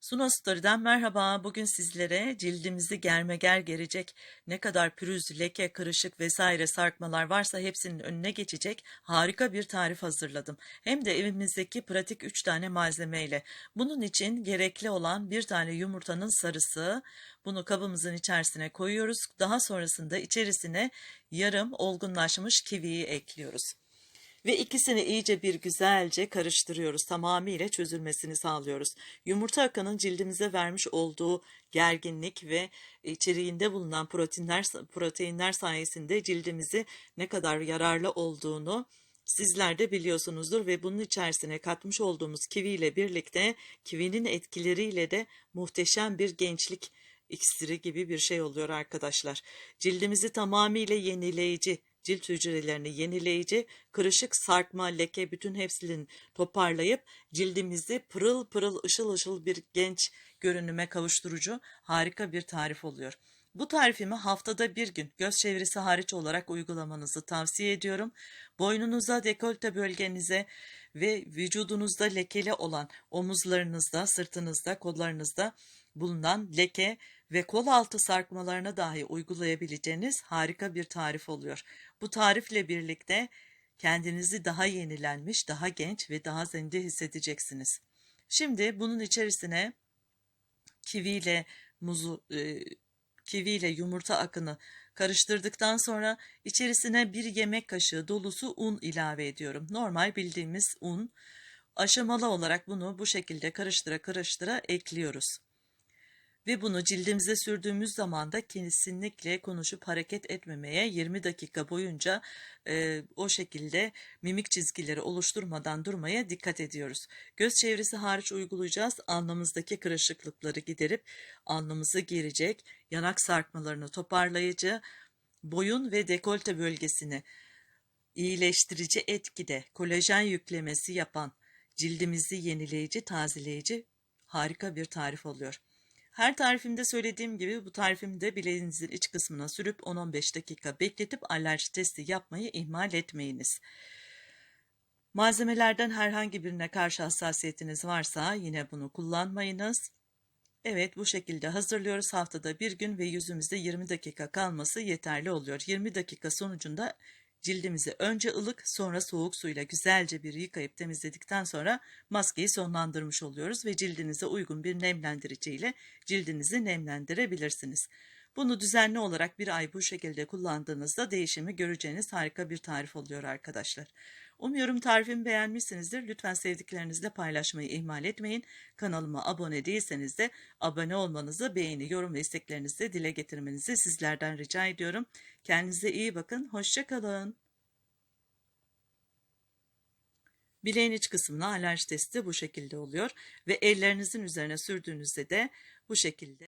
Suno Story'den merhaba. Bugün sizlere cildimizi germe ger gerecek ne kadar pürüz, leke, kırışık vesaire sarkmalar varsa hepsinin önüne geçecek harika bir tarif hazırladım. Hem de evimizdeki pratik 3 tane malzemeyle. Bunun için gerekli olan bir tane yumurtanın sarısı. Bunu kabımızın içerisine koyuyoruz. Daha sonrasında içerisine yarım olgunlaşmış kiviyi ekliyoruz. Ve ikisini iyice bir güzelce karıştırıyoruz. Tamamıyla çözülmesini sağlıyoruz. Yumurta akının cildimize vermiş olduğu gerginlik ve içeriğinde bulunan proteinler proteinler sayesinde cildimizi ne kadar yararlı olduğunu sizler de biliyorsunuzdur ve bunun içerisine katmış olduğumuz kivi ile birlikte kivinin etkileriyle de muhteşem bir gençlik iksiri gibi bir şey oluyor arkadaşlar. Cildimizi tamamıyla yenileyici, cilt hücrelerini yenileyici, kırışık, sarkma, leke bütün hepsini toparlayıp cildimizi pırıl pırıl ışıl ışıl bir genç görünüme kavuşturucu harika bir tarif oluyor. Bu tarifimi haftada bir gün göz çevresi hariç olarak uygulamanızı tavsiye ediyorum. Boynunuza, dekolte bölgenize ve vücudunuzda lekeli olan omuzlarınızda, sırtınızda, kollarınızda bulunan leke ve kol altı sarkmalarına dahi uygulayabileceğiniz harika bir tarif oluyor. Bu tarifle birlikte kendinizi daha yenilenmiş, daha genç ve daha zinde hissedeceksiniz. Şimdi bunun içerisine kiviyle muzu, e, kiviyle yumurta akını karıştırdıktan sonra içerisine bir yemek kaşığı dolusu un ilave ediyorum. Normal bildiğimiz un. Aşamalı olarak bunu bu şekilde karıştıra karıştıra ekliyoruz. Ve bunu cildimize sürdüğümüz zaman da kesinlikle konuşup hareket etmemeye 20 dakika boyunca e, o şekilde mimik çizgileri oluşturmadan durmaya dikkat ediyoruz. Göz çevresi hariç uygulayacağız. Alnımızdaki kırışıklıkları giderip alnımızı gerecek, yanak sarkmalarını toparlayıcı, boyun ve dekolte bölgesini iyileştirici etkide kolajen yüklemesi yapan, cildimizi yenileyici, tazeleyici harika bir tarif oluyor. Her tarifimde söylediğim gibi bu tarifimde bileğinizin iç kısmına sürüp 10-15 dakika bekletip alerji testi yapmayı ihmal etmeyiniz. Malzemelerden herhangi birine karşı hassasiyetiniz varsa yine bunu kullanmayınız. Evet bu şekilde hazırlıyoruz haftada bir gün ve yüzümüzde 20 dakika kalması yeterli oluyor. 20 dakika sonucunda Cildimizi önce ılık sonra soğuk suyla güzelce bir yıkayıp temizledikten sonra maskeyi sonlandırmış oluyoruz ve cildinize uygun bir nemlendirici ile cildinizi nemlendirebilirsiniz. Bunu düzenli olarak bir ay bu şekilde kullandığınızda değişimi göreceğiniz harika bir tarif oluyor arkadaşlar. Umuyorum tarifimi beğenmişsinizdir. Lütfen sevdiklerinizle paylaşmayı ihmal etmeyin. Kanalıma abone değilseniz de abone olmanızı, beğeni, yorum ve isteklerinizi dile getirmenizi sizlerden rica ediyorum. Kendinize iyi bakın. Hoşçakalın. Bileğin iç kısmına alerji testi bu şekilde oluyor ve ellerinizin üzerine sürdüğünüzde de bu şekilde